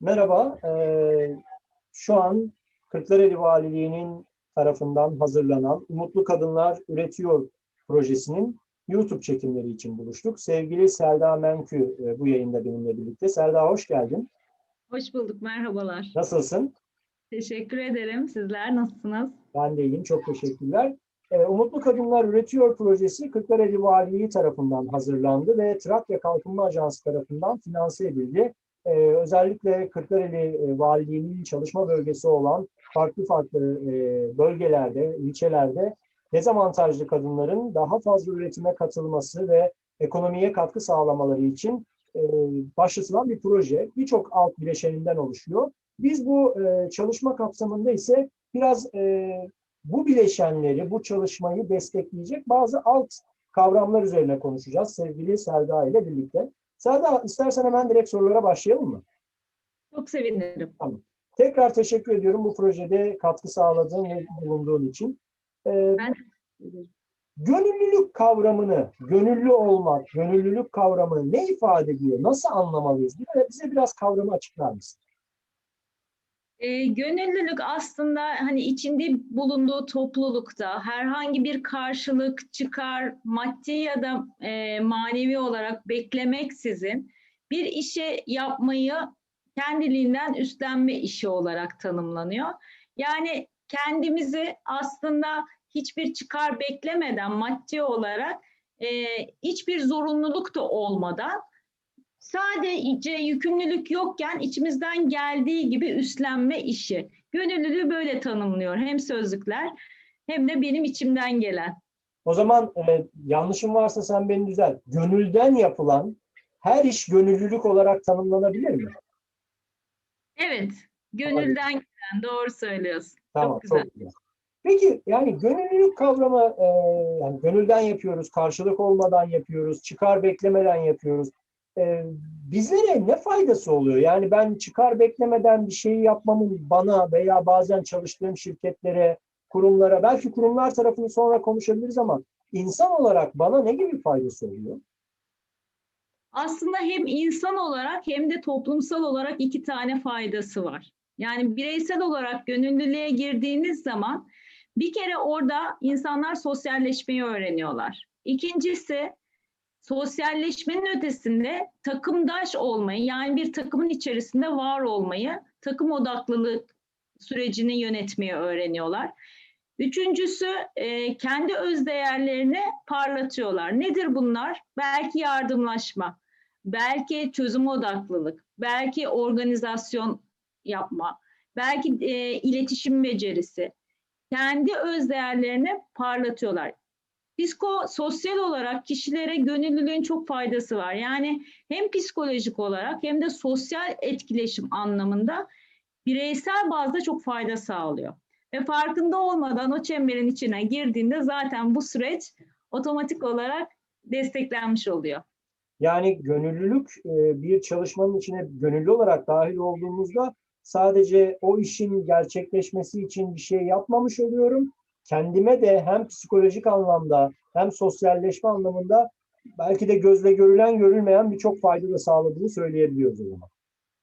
Merhaba, eee, şu an Kırklareli Valiliği'nin tarafından hazırlanan Umutlu Kadınlar Üretiyor projesinin YouTube çekimleri için buluştuk. Sevgili Selda Menkü e, bu yayında benimle birlikte. Selda hoş geldin. Hoş bulduk, merhabalar. Nasılsın? Teşekkür ederim. Sizler nasılsınız? Ben de iyiyim, çok teşekkürler. Ee, Umutlu Kadınlar Üretiyor projesi Kırklareli Valiliği tarafından hazırlandı ve Trakya Kalkınma Ajansı tarafından finanse edildi. Ee, özellikle Kırklareli e, Valiliği'nin çalışma bölgesi olan farklı farklı e, bölgelerde, ilçelerde dezavantajlı kadınların daha fazla üretime katılması ve ekonomiye katkı sağlamaları için e, başlatılan bir proje. Birçok alt bileşeninden oluşuyor. Biz bu e, çalışma kapsamında ise biraz e, bu bileşenleri, bu çalışmayı destekleyecek bazı alt kavramlar üzerine konuşacağız sevgili Selda ile birlikte. Selda istersen hemen direkt sorulara başlayalım mı? Çok sevinirim. Tekrar teşekkür ediyorum bu projede katkı sağladığın ve bulunduğun için. Ee, Ben gönüllülük kavramını, gönüllü olmak, gönüllülük kavramını ne ifade ediyor? Nasıl anlamalıyız? Bize biraz kavramı açıklar mısın? E, gönüllülük aslında hani içinde bulunduğu toplulukta herhangi bir karşılık, çıkar, maddi ya da e, manevi olarak beklemeksizin bir işe yapmayı kendiliğinden üstlenme işi olarak tanımlanıyor. Yani kendimizi aslında hiçbir çıkar beklemeden maddi olarak e, hiçbir zorunluluk da olmadan sadece yükümlülük yokken içimizden geldiği gibi üstlenme işi. Gönüllülüğü böyle tanımlıyor hem sözlükler hem de benim içimden gelen. O zaman e, yanlışım varsa sen beni düzelt. Gönülden yapılan her iş gönüllülük olarak tanımlanabilir mi? Evet, gönülden gelen doğru söylüyorsun. Tamam, Çok güzel. çok güzel. Peki yani gönüllülük kavramı e, yani gönülden yapıyoruz, karşılık olmadan yapıyoruz, çıkar beklemeden yapıyoruz. E, bizlere ne faydası oluyor? Yani ben çıkar beklemeden bir şeyi yapmamın bana veya bazen çalıştığım şirketlere, kurumlara, belki kurumlar tarafını sonra konuşabiliriz ama insan olarak bana ne gibi faydası oluyor? Aslında hem insan olarak hem de toplumsal olarak iki tane faydası var. Yani bireysel olarak gönüllülüğe girdiğiniz zaman bir kere orada insanlar sosyalleşmeyi öğreniyorlar. İkincisi sosyalleşmenin ötesinde takımdaş olmayı yani bir takımın içerisinde var olmayı, takım odaklılık sürecini yönetmeyi öğreniyorlar. Üçüncüsü e, kendi öz değerlerini parlatıyorlar. Nedir bunlar? Belki yardımlaşma, belki çözüm odaklılık, belki organizasyon yapma, belki e, iletişim becerisi. Kendi öz değerlerini parlatıyorlar. Psiko sosyal olarak kişilere gönüllülüğün çok faydası var. Yani hem psikolojik olarak hem de sosyal etkileşim anlamında bireysel bazda çok fayda sağlıyor. Ve farkında olmadan o çemberin içine girdiğinde zaten bu süreç otomatik olarak desteklenmiş oluyor. Yani gönüllülük e, bir çalışmanın içine gönüllü olarak dahil olduğumuzda sadece o işin gerçekleşmesi için bir şey yapmamış oluyorum. Kendime de hem psikolojik anlamda hem sosyalleşme anlamında belki de gözle görülen görülmeyen birçok fayda da sağladığını söyleyebiliyoruz o zaman.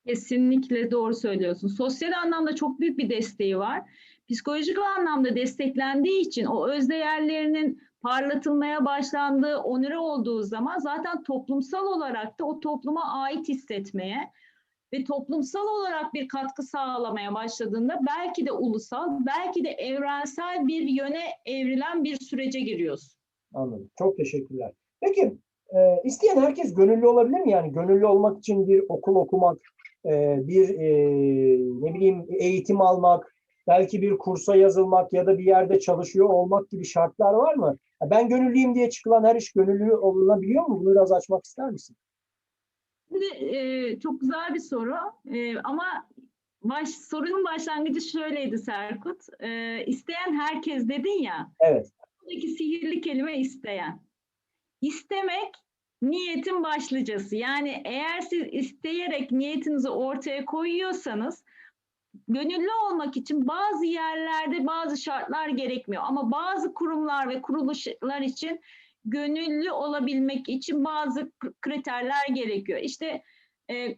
Kesinlikle doğru söylüyorsun. Sosyal anlamda çok büyük bir desteği var. Psikolojik anlamda desteklendiği için o öz değerlerinin parlatılmaya başlandığı, onure olduğu zaman zaten toplumsal olarak da o topluma ait hissetmeye ve toplumsal olarak bir katkı sağlamaya başladığında belki de ulusal, belki de evrensel bir yöne evrilen bir sürece giriyorsun. Anladım. Çok teşekkürler. Peki e, isteyen herkes gönüllü olabilir mi? Yani gönüllü olmak için bir okul okumak, e, bir e, ne bileyim eğitim almak, belki bir kursa yazılmak ya da bir yerde çalışıyor olmak gibi şartlar var mı? Ben gönüllüyüm diye çıkılan her iş gönüllü olunabiliyor mu? Bunu biraz açmak ister misin? Şimdi e, çok güzel bir soru E, ama baş, sorunun başlangıcı şöyleydi Serkut. E, isteyen herkes dedin ya. Evet. Buradaki sihirli kelime isteyen. İstemek niyetin başlıcası. Yani eğer siz isteyerek niyetinizi ortaya koyuyorsanız gönüllü olmak için bazı yerlerde bazı şartlar gerekmiyor. Ama bazı kurumlar ve kuruluşlar için gönüllü olabilmek için bazı kriterler gerekiyor. İşte e,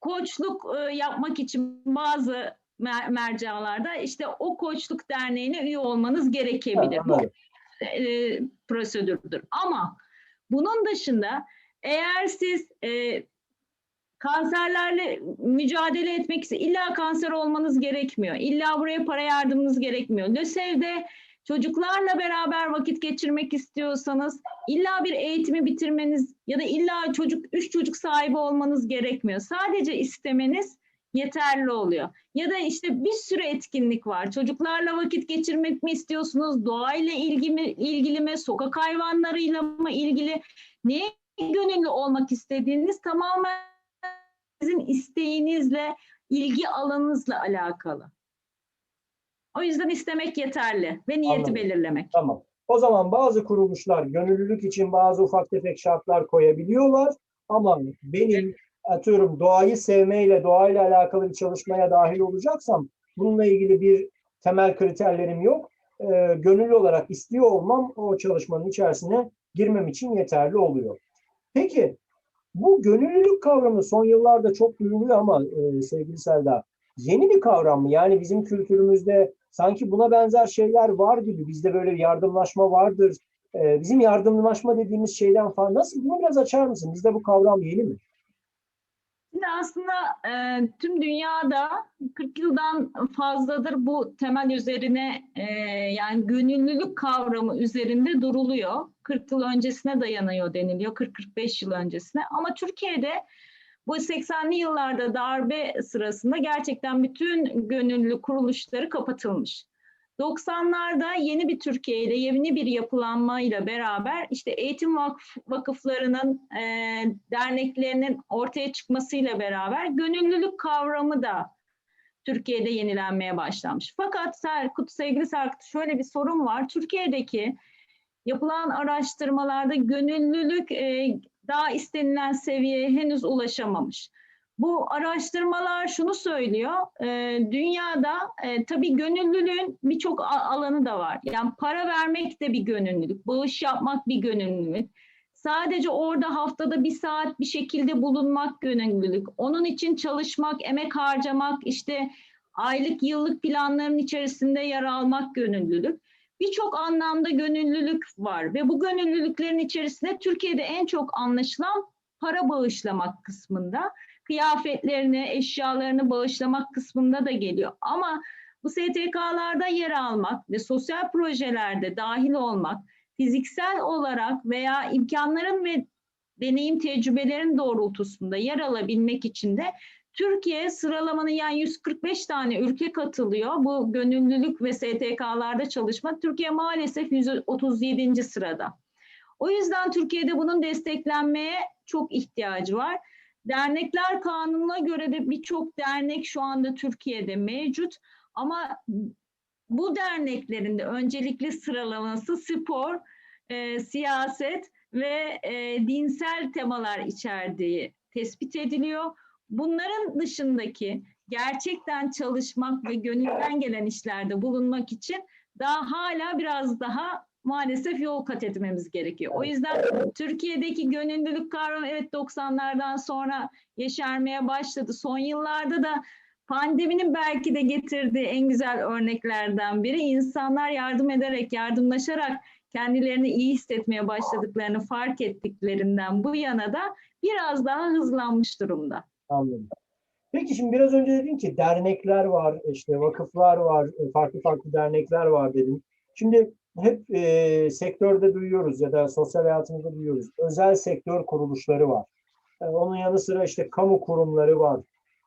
koçluk e, yapmak için bazı mer- mercalarda işte o koçluk derneğine üye olmanız gerekebilir. Bu e, prosedürdür. Ama bunun dışında eğer siz e, kanserlerle mücadele etmek için illa kanser olmanız gerekmiyor. İlla buraya para yardımınız gerekmiyor. LÖSEV'de çocuklarla beraber vakit geçirmek istiyorsanız illa bir eğitimi bitirmeniz ya da illa çocuk üç çocuk sahibi olmanız gerekmiyor. Sadece istemeniz yeterli oluyor. Ya da işte bir sürü etkinlik var. Çocuklarla vakit geçirmek mi istiyorsunuz? Doğayla ilgi mi, ilgili mi? Sokak hayvanlarıyla mı ilgili? Neye gönüllü olmak istediğiniz tamamen sizin isteğinizle, ilgi alanınızla alakalı. O yüzden istemek yeterli ve niyeti Anladım. belirlemek. Tamam. O zaman bazı kuruluşlar gönüllülük için bazı ufak tefek şartlar koyabiliyorlar ama benim atıyorum doğayı sevmeyle, doğayla alakalı bir çalışmaya dahil olacaksam bununla ilgili bir temel kriterlerim yok. Ee, gönüllü olarak istiyor olmam o çalışmanın içerisine girmem için yeterli oluyor. Peki bu gönüllülük kavramı son yıllarda çok duyuluyor ama e, sevgili Selda yeni bir kavram mı? Yani bizim kültürümüzde sanki buna benzer şeyler var gibi. Bizde böyle yardımlaşma vardır. Ee, bizim yardımlaşma dediğimiz şeyden falan nasıl? Bunu biraz açar mısın? Bizde bu kavram yeni mi? Şimdi aslında e, tüm dünyada 40 yıldan fazladır bu temel üzerine e, yani gönüllülük kavramı üzerinde duruluyor. 40 yıl öncesine dayanıyor deniliyor, 40-45 yıl öncesine. Ama Türkiye'de bu 80'li yıllarda darbe sırasında gerçekten bütün gönüllü kuruluşları kapatılmış. 90'larda yeni bir Türkiye ile yeni bir yapılanmayla beraber işte eğitim vakıf, vakıflarının, e, derneklerinin ortaya çıkmasıyla beraber gönüllülük kavramı da Türkiye'de yenilenmeye başlamış. Fakat Serkut, sevgili Serkut şöyle bir sorun var. Türkiye'deki yapılan araştırmalarda gönüllülük e, daha istenilen seviyeye henüz ulaşamamış. Bu araştırmalar şunu söylüyor, e, dünyada e, tabii gönüllülüğün birçok alanı da var. Yani para vermek de bir gönüllülük, bağış yapmak bir gönüllülük. Sadece orada haftada bir saat bir şekilde bulunmak gönüllülük. Onun için çalışmak, emek harcamak, işte aylık, yıllık planların içerisinde yer almak gönüllülük. Birçok anlamda gönüllülük var ve bu gönüllülüklerin içerisinde Türkiye'de en çok anlaşılan para bağışlamak kısmında kıyafetlerini, eşyalarını bağışlamak kısmında da geliyor. Ama bu STK'larda yer almak ve sosyal projelerde dahil olmak, fiziksel olarak veya imkanların ve deneyim tecrübelerin doğrultusunda yer alabilmek için de Türkiye sıralamanın yani 145 tane ülke katılıyor. Bu gönüllülük ve STK'larda çalışma. Türkiye maalesef 137. sırada. O yüzden Türkiye'de bunun desteklenmeye çok ihtiyacı var. Dernekler kanununa göre de birçok dernek şu anda Türkiye'de mevcut ama bu derneklerin de öncelikli sıralaması spor, e, siyaset ve e, dinsel temalar içerdiği tespit ediliyor. Bunların dışındaki gerçekten çalışmak ve gönülden gelen işlerde bulunmak için daha hala biraz daha maalesef yol kat etmemiz gerekiyor. O yüzden Türkiye'deki gönüllülük kavramı evet 90'lardan sonra yeşermeye başladı. Son yıllarda da pandeminin belki de getirdiği en güzel örneklerden biri insanlar yardım ederek, yardımlaşarak kendilerini iyi hissetmeye başladıklarını fark ettiklerinden bu yana da biraz daha hızlanmış durumda. Anladım. Peki şimdi biraz önce dedin ki dernekler var, işte vakıflar var, e, farklı farklı dernekler var dedin. Şimdi hep e, sektörde duyuyoruz ya da sosyal hayatımızda duyuyoruz. Özel sektör kuruluşları var. E, onun yanı sıra işte kamu kurumları var.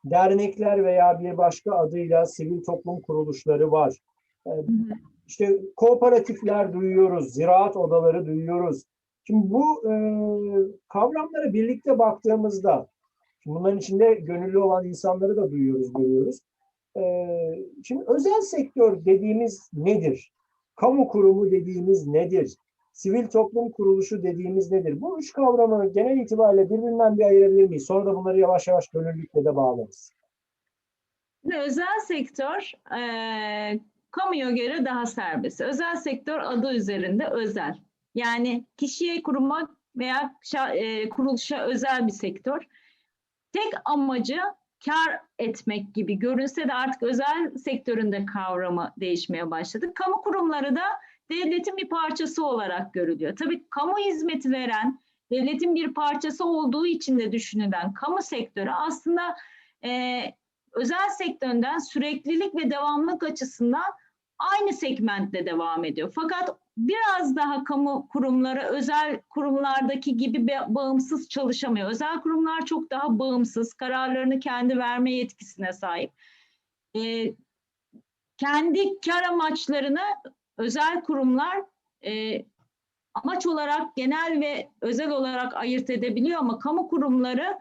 Dernekler veya bir başka adıyla sivil toplum kuruluşları var. E, işte kooperatifler duyuyoruz, ziraat odaları duyuyoruz. Şimdi bu e, kavramlara birlikte baktığımızda Şimdi bunların içinde gönüllü olan insanları da duyuyoruz, görüyoruz. Ee, şimdi özel sektör dediğimiz nedir? Kamu kurumu dediğimiz nedir? Sivil toplum kuruluşu dediğimiz nedir? Bu üç kavramı genel itibariyle birbirinden bir ayırabilir miyiz? Sonra da bunları yavaş yavaş gönüllülükle de bağlarız. Özel sektör e, kamuya göre daha serbest. Özel sektör adı üzerinde özel. Yani kişiye kuruma veya e, kuruluşa özel bir sektör. Tek amacı kar etmek gibi görünse de artık özel sektöründe kavramı değişmeye başladı. Kamu kurumları da devletin bir parçası olarak görülüyor. Tabii kamu hizmeti veren, devletin bir parçası olduğu için de düşünülen kamu sektörü aslında e, özel sektörden süreklilik ve devamlılık açısından aynı segmentte devam ediyor. Fakat biraz daha kamu kurumları özel kurumlardaki gibi ba- bağımsız çalışamıyor. Özel kurumlar çok daha bağımsız, kararlarını kendi verme yetkisine sahip. Ee, kendi kar amaçlarını özel kurumlar e, amaç olarak genel ve özel olarak ayırt edebiliyor ama kamu kurumları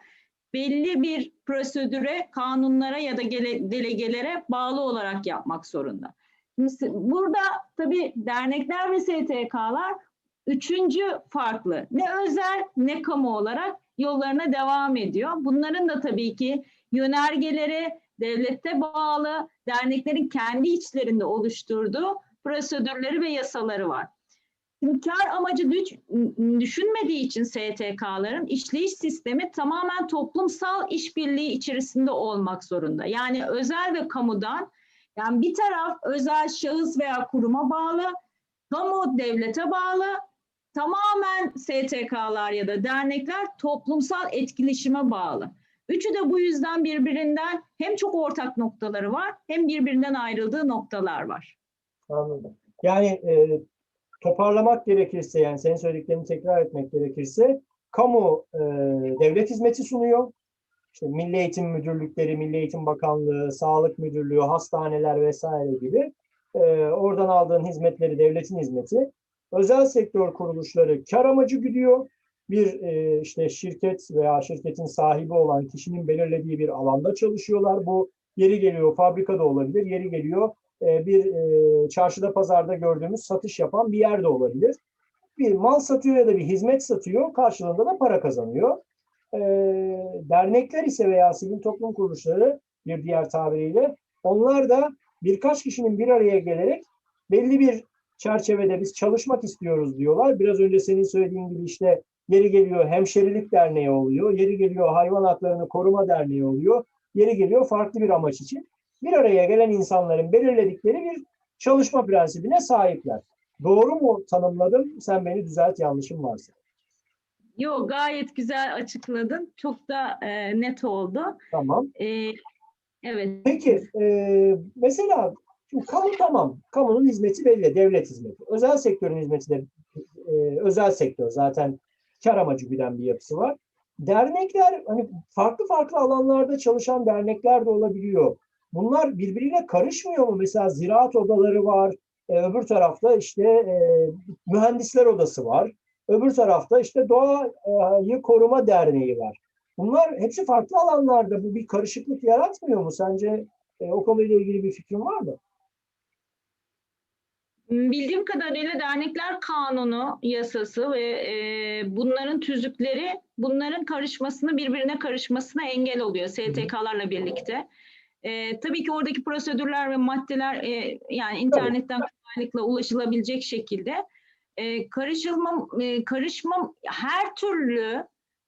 belli bir prosedüre, kanunlara ya da gele- delegelere bağlı olarak yapmak zorunda. Burada tabii dernekler ve STK'lar üçüncü farklı. Ne özel ne kamu olarak yollarına devam ediyor. Bunların da tabii ki yönergeleri devlette bağlı, derneklerin kendi içlerinde oluşturduğu prosedürleri ve yasaları var. Kar amacı düş- düşünmediği için STK'ların işleyiş sistemi tamamen toplumsal işbirliği içerisinde olmak zorunda. Yani özel ve kamudan yani bir taraf özel şahıs veya kuruma bağlı, kamu devlete bağlı, tamamen STK'lar ya da dernekler toplumsal etkileşime bağlı. Üçü de bu yüzden birbirinden hem çok ortak noktaları var hem birbirinden ayrıldığı noktalar var. Anladım. Yani e, toparlamak gerekirse yani senin söylediklerini tekrar etmek gerekirse kamu e, devlet hizmeti sunuyor. İşte Milli Eğitim Müdürlükleri, Milli Eğitim Bakanlığı, Sağlık Müdürlüğü, hastaneler vesaire gibi e, oradan aldığın hizmetleri devletin hizmeti. Özel sektör kuruluşları kar amacı güdüyor. Bir e, işte şirket veya şirketin sahibi olan kişinin belirlediği bir alanda çalışıyorlar. Bu yeri geliyor fabrikada olabilir, yeri geliyor e, bir e, çarşıda pazarda gördüğümüz satış yapan bir yerde olabilir. Bir mal satıyor ya da bir hizmet satıyor, karşılığında da para kazanıyor. E, dernekler ise veya sivil toplum kuruluşları bir diğer tabiriyle onlar da birkaç kişinin bir araya gelerek belli bir çerçevede biz çalışmak istiyoruz diyorlar. Biraz önce senin söylediğin gibi işte yeri geliyor hemşerilik derneği oluyor, yeri geliyor hayvan haklarını koruma derneği oluyor, yeri geliyor farklı bir amaç için bir araya gelen insanların belirledikleri bir çalışma prensibine sahipler. Doğru mu tanımladım? Sen beni düzelt yanlışım varsa. Yok gayet güzel açıkladın. Çok da e, net oldu. Tamam. E, evet. Peki e, mesela şimdi kamu tamam. Kamunun hizmeti belli. Devlet hizmeti. Özel sektörün hizmeti de e, özel sektör. Zaten kar amacı güden bir yapısı var. Dernekler hani farklı farklı alanlarda çalışan dernekler de olabiliyor. Bunlar birbiriyle karışmıyor mu? Mesela ziraat odaları var. E, öbür tarafta işte e, mühendisler odası var. Öbür tarafta işte doğayı koruma derneği var. Bunlar hepsi farklı alanlarda. Bu bir karışıklık yaratmıyor mu? Sence e, o konuyla ilgili bir fikrin var mı? Bildiğim kadarıyla dernekler kanunu, yasası ve e, bunların tüzükleri bunların karışmasını birbirine karışmasına engel oluyor STK'larla birlikte. E, tabii ki oradaki prosedürler ve maddeler e, yani internetten kolaylıkla ulaşılabilecek şekilde e, karışılma, e, karışma her türlü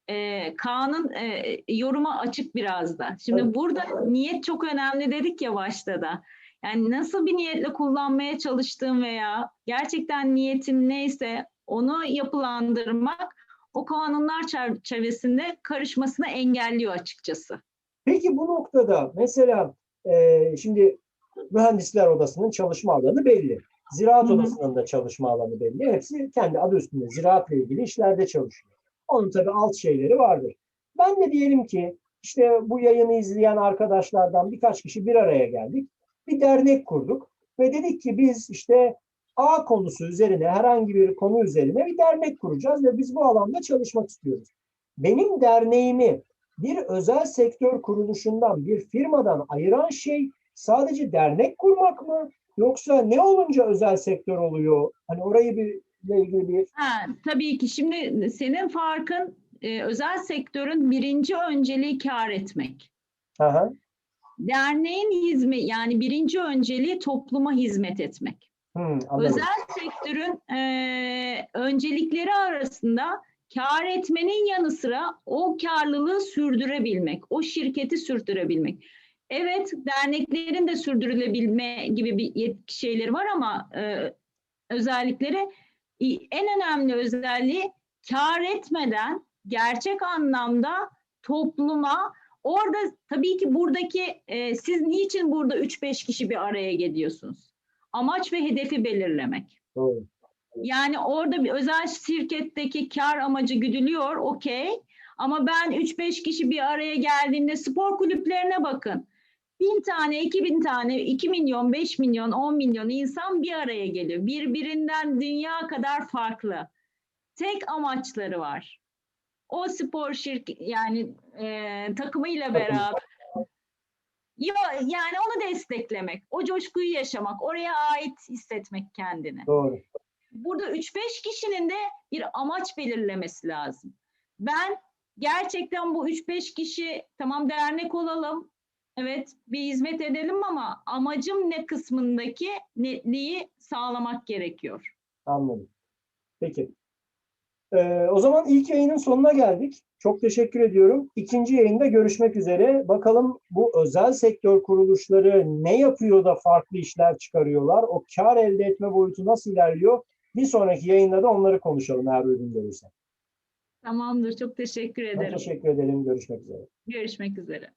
e, kanun e, yoruma açık biraz da. Şimdi Evet. burada niyet çok önemli dedik ya başta da. Yani nasıl bir niyetle kullanmaya çalıştığım veya gerçekten niyetim neyse onu yapılandırmak o kanunlar çerçevesinde karışmasını engelliyor açıkçası. Peki bu noktada mesela e, şimdi mühendisler odasının çalışma alanı belli. Ziraat Hı hı. odasının da çalışma alanı belli. Hepsi kendi adı üstünde ziraatla ilgili işlerde çalışıyor. Onun tabii alt şeyleri vardır. Ben de diyelim ki işte bu yayını izleyen arkadaşlardan birkaç kişi bir araya geldik. Bir dernek kurduk ve dedik ki biz işte A konusu üzerine herhangi bir konu üzerine bir dernek kuracağız ve biz bu alanda çalışmak istiyoruz. Benim derneğimi bir özel sektör kuruluşundan, bir firmadan ayıran şey sadece dernek kurmak mı? Yoksa ne olunca özel sektör oluyor? Hani orayı bir ilgili bir Ha, tabii ki şimdi senin farkın e, özel sektörün birinci önceliği kar etmek. Aha, Derneğin hizmet yani birinci önceliği topluma hizmet etmek. hmm, anladım. Özel sektörün e, öncelikleri arasında kar etmenin yanı sıra o karlılığı sürdürebilmek, o şirketi sürdürebilmek. Evet, derneklerin de sürdürülebilme gibi bir yet- şeyleri var ama e, özellikleri en önemli özelliği kar etmeden gerçek anlamda topluma orada tabii ki buradaki e, siz niçin burada 3-5 kişi bir araya geliyorsunuz? Amaç ve hedefi belirlemek. Doğru. Yani orada bir özel şirketteki kar amacı güdülüyor, okey. Ama ben 3-5 kişi bir araya geldiğinde spor kulüplerine bakın. Bin tane, iki bin tane, 2 milyon, 5 milyon, 10 milyon insan bir araya geliyor. Birbirinden dünya kadar farklı. Tek amaçları var. O spor şirket yani e, takımıyla beraber Yo, yani onu desteklemek, o coşkuyu yaşamak, oraya ait hissetmek kendini Doğru. burada 3-5 kişinin de bir amaç belirlemesi lazım. Ben gerçekten bu 3-5 kişi tamam dernek olalım, evet bir hizmet edelim ama amacım ne kısmındaki netliği sağlamak gerekiyor. Anladım. Peki. Ee, o zaman ilk yayının sonuna geldik. Çok teşekkür ediyorum. İkinci yayında görüşmek üzere. Bakalım bu özel sektör kuruluşları ne yapıyor da farklı işler çıkarıyorlar? O kar elde etme boyutu nasıl ilerliyor? Bir sonraki yayında da onları konuşalım eğer uygun görürsen. Tamamdır, çok teşekkür Çok ederim. teşekkür ederim. Görüşmek üzere. Görüşmek üzere.